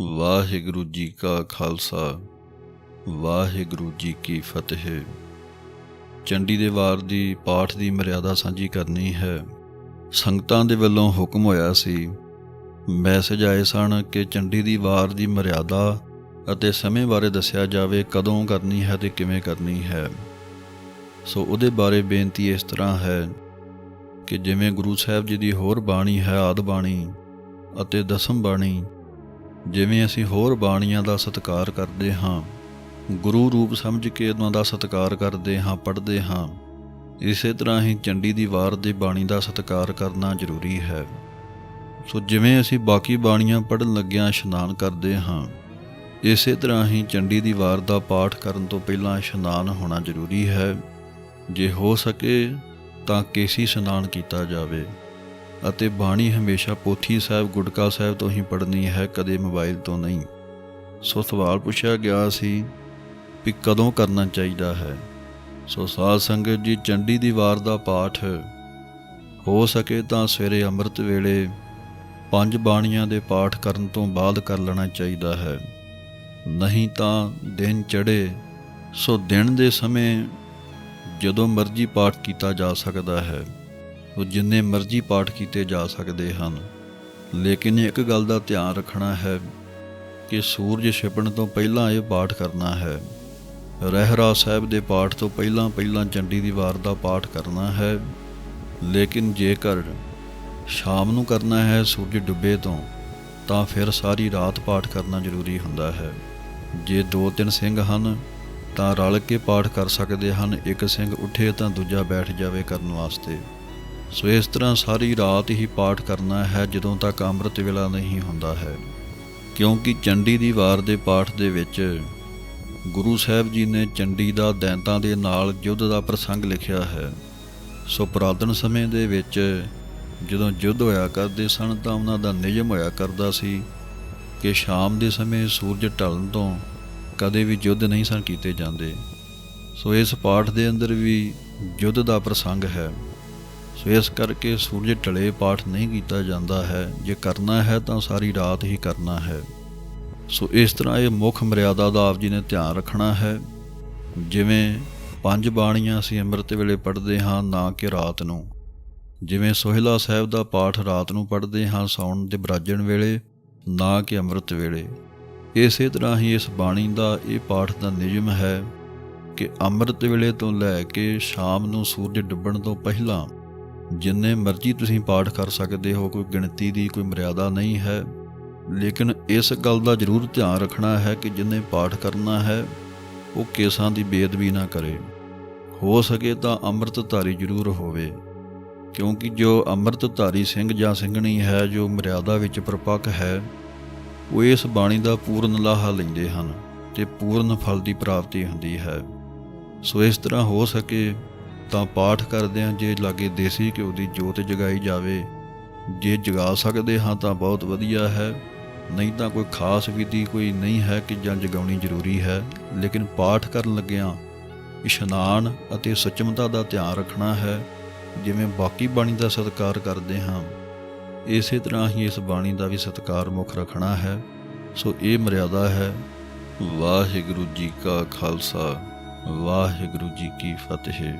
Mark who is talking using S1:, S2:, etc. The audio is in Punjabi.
S1: ਵਾਹਿਗੁਰੂ ਜੀ ਕਾ ਖਾਲਸਾ, ਵਾਹਿਗੁਰੂ ਜੀ ਕੀ ਫਤਿਹ। ਚੰਡੀ ਦੇ ਵਾਰ ਦੀ ਪਾਠ ਦੀ ਮਰਿਆਦਾ ਸਾਂਝੀ ਕਰਨੀ ਹੈ। ਸੰਗਤਾਂ ਦੇ ਵੱਲੋਂ ਹੁਕਮ ਹੋਇਆ ਸੀ, ਮੈਸੇਜ ਆਏ ਸਨ ਕਿ ਚੰਡੀ ਦੀ ਵਾਰ ਦੀ ਮਰਿਆਦਾ ਅਤੇ ਸਮੇਂ ਬਾਰੇ ਦੱਸਿਆ ਜਾਵੇ ਕਦੋਂ ਕਰਨੀ ਹੈ ਤੇ ਕਿਵੇਂ ਕਰਨੀ ਹੈ। ਸੋ ਉਹਦੇ ਬਾਰੇ ਬੇਨਤੀ ਇਸ ਤਰ੍ਹਾਂ ਹੈ ਕਿ ਜਿਵੇਂ ਗੁਰੂ ਸਾਹਿਬ ਜੀ ਦੀ ਹੋਰ ਬਾਣੀ ਹੈ ਆਦ ਬਾਣੀ ਅਤੇ ਦਸਮ ਬਾਣੀ ਜਿਵੇਂ ਅਸੀਂ ਹੋਰ ਬਾਣੀਆਂ ਦਾ ਸਤਿਕਾਰ ਕਰਦੇ ਹਾਂ, ਗੁਰੂ ਰੂਪ ਸਮਝ ਕੇ ਉਹਨਾਂ ਦਾ ਸਤਿਕਾਰ ਕਰਦੇ ਹਾਂ, ਪੜ੍ਹਦੇ ਹਾਂ, ਇਸੇ ਤਰ੍ਹਾਂ ਹੀ ਚੰਡੀ ਦੀ ਵਾਰ ਦੇ ਬਾਣੀ ਦਾ ਸਤਿਕਾਰ ਕਰਨਾ ਜ਼ਰੂਰੀ ਹੈ। ਸੋ ਜਿਵੇਂ ਅਸੀਂ ਬਾਕੀ ਬਾਣੀਆਂ ਪੜ੍ਹਨ ਲੱਗਿਆਂ ਇਸ਼ਨਾਨ ਕਰਦੇ ਹਾਂ, ਇਸੇ ਤਰ੍ਹਾਂ ਹੀ ਚੰਡੀ ਦੀ ਵਾਰ ਦਾ ਪਾਠ ਕਰਨ ਤੋਂ ਪਹਿਲਾਂ ਇਸ਼ਨਾਨ ਹੋਣਾ ਜ਼ਰੂਰੀ ਹੈ। ਜੇ ਹੋ ਸਕੇ ਤਾਂ ਕੇਸੀ ਇਸ਼ਨਾਨ ਕੀਤਾ ਜਾਵੇ। ਅਤੇ ਬਾਣੀ ਹਮੇਸ਼ਾ ਪੋਥੀ ਸਾਹਿਬ, ਗੁਟਕਾ ਸਾਹਿਬ ਤੋਂ ਹੀ ਪੜ੍ਹਨੀ ਹੈ, ਕਦੇ ਮੋਬਾਈਲ ਤੋਂ ਨਹੀਂ। ਸੋ ਸਵਾਲ ਪੁੱਛਿਆ ਗਿਆ ਸੀ ਵੀ ਕਦੋਂ ਕਰਨਾ ਚਾਹੀਦਾ ਹੈ। ਸੋ ਸਾਧ ਸੰਗਤ ਜੀ, ਚੰਡੀ ਦੀ ਵਾਰ ਦਾ ਪਾਠ ਹੋ ਸਕੇ ਤਾਂ ਸਵੇਰੇ ਅੰਮ੍ਰਿਤ ਵੇਲੇ ਪੰਜ ਬਾਣੀਆਂ ਦੇ ਪਾਠ ਕਰਨ ਤੋਂ ਬਾਅਦ ਕਰ ਲੈਣਾ ਚਾਹੀਦਾ ਹੈ। ਨਹੀਂ ਤਾਂ ਦਿਨ ਚੜੇ ਸੋ ਦਿਨ ਦੇ ਸਮੇਂ ਜਦੋਂ ਮਰਜ਼ੀ ਪਾਠ ਕੀਤਾ ਜਾ ਸਕਦਾ ਹੈ। ਉਹ ਜਿੰਨੇ ਮਰਜ਼ੀ ਪਾਠ ਕੀਤੇ ਜਾ ਸਕਦੇ ਹਨ। ਲੇਕਿਨ ਇੱਕ ਗੱਲ ਦਾ ਧਿਆਨ ਰੱਖਣਾ ਹੈ ਕਿ ਸੂਰਜ ਛਿਪਣ ਤੋਂ ਪਹਿਲਾਂ ਇਹ ਪਾਠ ਕਰਨਾ ਹੈ। ਰਹਿਰਾ ਸਾਹਿਬ ਦੇ ਪਾਠ ਤੋਂ ਪਹਿਲਾਂ ਪਹਿਲਾਂ ਚੰਡੀ ਦੀ ਵਾਰ ਦਾ ਪਾਠ ਕਰਨਾ ਹੈ। ਲੇਕਿਨ ਜੇਕਰ ਸ਼ਾਮ ਨੂੰ ਕਰਨਾ ਹੈ ਸੂਰਜ ਡੁੱਬੇ ਤੋਂ, ਤਾਂ ਫਿਰ ਸਾਰੀ ਰਾਤ ਪਾਠ ਕਰਨਾ ਜ਼ਰੂਰੀ ਹੁੰਦਾ ਹੈ। ਜੇ ਦੋ ਤਿੰਨ ਸਿੰਘ ਹਨ, ਤਾਂ ਰਲ ਕੇ ਪਾਠ ਕਰ ਸਕਦੇ ਹਨ। ਇੱਕ ਸਿੰਘ ਉੱਠੇ ਤਾਂ ਦੂਜਾ ਬੈਠ ਜਾਵੇ ਕਰਨ ਵਾਸਤੇ। ਸੋ ਇਸ ਤਰ੍ਹਾਂ ਸਾਰੀ ਰਾਤ ਹੀ ਪਾਠ ਕਰਨਾ ਹੈ ਜਦੋਂ ਤੱਕ ਅੰਮ੍ਰਿਤ ਵੇਲਾ ਨਹੀਂ ਹੁੰਦਾ ਹੈ। ਕਿਉਂਕਿ ਚੰਡੀ ਦੀ ਵਾਰ ਦੇ ਪਾਠ ਦੇ ਵਿੱਚ ਗੁਰੂ ਸਾਹਿਬ ਜੀ ਨੇ ਚੰਡੀ ਦਾ ਦੈਂਤਾਂ ਦੇ ਨਾਲ ਯੁੱਧ ਦਾ ਪ੍ਰਸੰਗ ਲਿਖਿਆ ਹੈ। ਸੋ ਪੁਰਾਤਨ ਸਮੇਂ ਦੇ ਵਿੱਚ ਜਦੋਂ ਯੁੱਧ ਹੋਇਆ ਕਰਦੇ ਸਨ ਤਾਂ ਉਹਨਾਂ ਦਾ ਨਿਯਮ ਹੋਇਆ ਕਰਦਾ ਸੀ ਕਿ ਸ਼ਾਮ ਦੇ ਸਮੇਂ ਸੂਰਜ ਢਲਣ ਤੋਂ ਕਦੇ ਵੀ ਯੁੱਧ ਨਹੀਂ ਸਨ ਕੀਤੇ ਜਾਂਦੇ। ਸੋ ਇਸ ਪਾਠ ਦੇ ਅੰਦਰ ਵੀ ਯੁੱਧ ਦਾ ਪ੍ਰਸੰਗ ਹੈ। ਸੋ ਇਸ ਕਰਕੇ ਸੂਰਜ ਢਲੇ ਪਾਠ ਨਹੀਂ ਕੀਤਾ ਜਾਂਦਾ ਹੈ। ਜੇ ਕਰਨਾ ਹੈ ਤਾਂ ਸਾਰੀ ਰਾਤ ਹੀ ਕਰਨਾ ਹੈ। ਸੋ ਇਸ ਤਰ੍ਹਾਂ ਇਹ ਮੁੱਖ ਮਰਿਆਦਾ ਦਾ ਆਪ ਜੀ ਨੇ ਧਿਆਨ ਰੱਖਣਾ ਹੈ। ਜਿਵੇਂ ਪੰਜ ਬਾਣੀਆਂ ਅਸੀਂ ਅੰਮ੍ਰਿਤ ਵੇਲੇ ਪੜ੍ਹਦੇ ਹਾਂ ਨਾ ਕਿ ਰਾਤ ਨੂੰ। ਜਿਵੇਂ ਸੋਹਿਲਾ ਸਾਹਿਬ ਦਾ ਪਾਠ ਰਾਤ ਨੂੰ ਪੜ੍ਹਦੇ ਹਾਂ ਸੌਣ ਦੇ ਬਰਾਜਣ ਵੇਲੇ, ਨਾ ਕਿ ਅੰਮ੍ਰਿਤ ਵੇਲੇ। ਇਸੇ ਤਰ੍ਹਾਂ ਹੀ ਇਸ ਬਾਣੀ ਦਾ ਇਹ ਪਾਠ ਦਾ ਨਿਯਮ ਹੈ ਕਿ ਅੰਮ੍ਰਿਤ ਵੇਲੇ ਤੋਂ ਲੈ ਕੇ ਸ਼ਾਮ ਨੂੰ ਸੂਰਜ ਡੁੱਬਣ ਤੋਂ ਪਹਿਲਾਂ ਜਿੰਨੇ ਮਰਜ਼ੀ ਤੁਸੀਂ ਪਾਠ ਕਰ ਸਕਦੇ ਹੋ, ਕੋਈ ਗਿਣਤੀ ਦੀ ਕੋਈ ਮਰਿਆਦਾ ਨਹੀਂ ਹੈ। ਲੇਕਿਨ ਇਸ ਗੱਲ ਦਾ ਜ਼ਰੂਰ ਧਿਆਨ ਰੱਖਣਾ ਹੈ ਕਿ ਜਿੰਨੇ ਪਾਠ ਕਰਨਾ ਹੈ, ਉਹ ਕੇਸਾਂ ਦੀ ਬੇਦਬੀ ਨਾ ਕਰੇ। ਹੋ ਸਕੇ ਤਾਂ ਅੰਮ੍ਰਿਤਧਾਰੀ ਜ਼ਰੂਰ ਹੋਵੇ, ਕਿਉਂਕਿ ਜੋ ਅੰਮ੍ਰਿਤਧਾਰੀ ਸਿੰਘ ਜਾਂ ਸਿੰਘਣੀ ਹੈ, ਜੋ ਮਰਿਆਦਾ ਵਿੱਚ ਪ੍ਰਪੱਕ ਹੈ, ਉਹ ਇਸ ਬਾਣੀ ਦਾ ਪੂਰਨ ਲਾਹਾ ਲੈਂਦੇ ਹਨ ਤੇ ਪੂਰਨ ਫਲ ਦੀ ਪ੍ਰਾਪਤੀ ਹੁੰਦੀ ਹੈ। ਸੋ ਇਸ ਤਰ੍ਹਾਂ ਹੋ ਸਕੇ ਤਾਂ ਪਾਠ ਕਰਦਿਆਂ ਜੇ ਲਾਗੇ ਦੇਸੀ ਘਿਓ ਦੀ ਜੋਤ ਜਗਾਈ ਜਾਵੇ, ਜੇ ਜਗਾ ਸਕਦੇ ਹਾਂ ਤਾਂ ਬਹੁਤ ਵਧੀਆ ਹੈ। ਨਹੀਂ ਤਾਂ ਕੋਈ ਖਾਸ ਵਿਧੀ ਕੋਈ ਨਹੀਂ ਹੈ ਕਿ ਜਾਂ ਜਗਾਉਣੀ ਜ਼ਰੂਰੀ ਹੈ। ਲੇਕਿਨ ਪਾਠ ਕਰਨ ਲੱਗਿਆਂ ਇਸ਼ਨਾਨ ਅਤੇ ਸੱਚਮਤਾ ਦਾ ਧਿਆਨ ਰੱਖਣਾ ਹੈ। ਜਿਵੇਂ ਬਾਕੀ ਬਾਣੀ ਦਾ ਸਤਿਕਾਰ ਕਰਦੇ ਹਾਂ, ਇਸੇ ਤਰ੍ਹਾਂ ਹੀ ਇਸ ਬਾਣੀ ਦਾ ਵੀ ਸਤਿਕਾਰ ਮੁੱਖ ਰੱਖਣਾ ਹੈ। ਸੋ ਇਹ ਮਰਿਆਦਾ ਹੈ, ਵਾਹਿਗੁਰੂ ਜੀ ਕਾ ਖਾਲਸਾ, ਵਾਹਿਗੁਰੂ ਜੀ ਕੀ ਫਤਿਹ।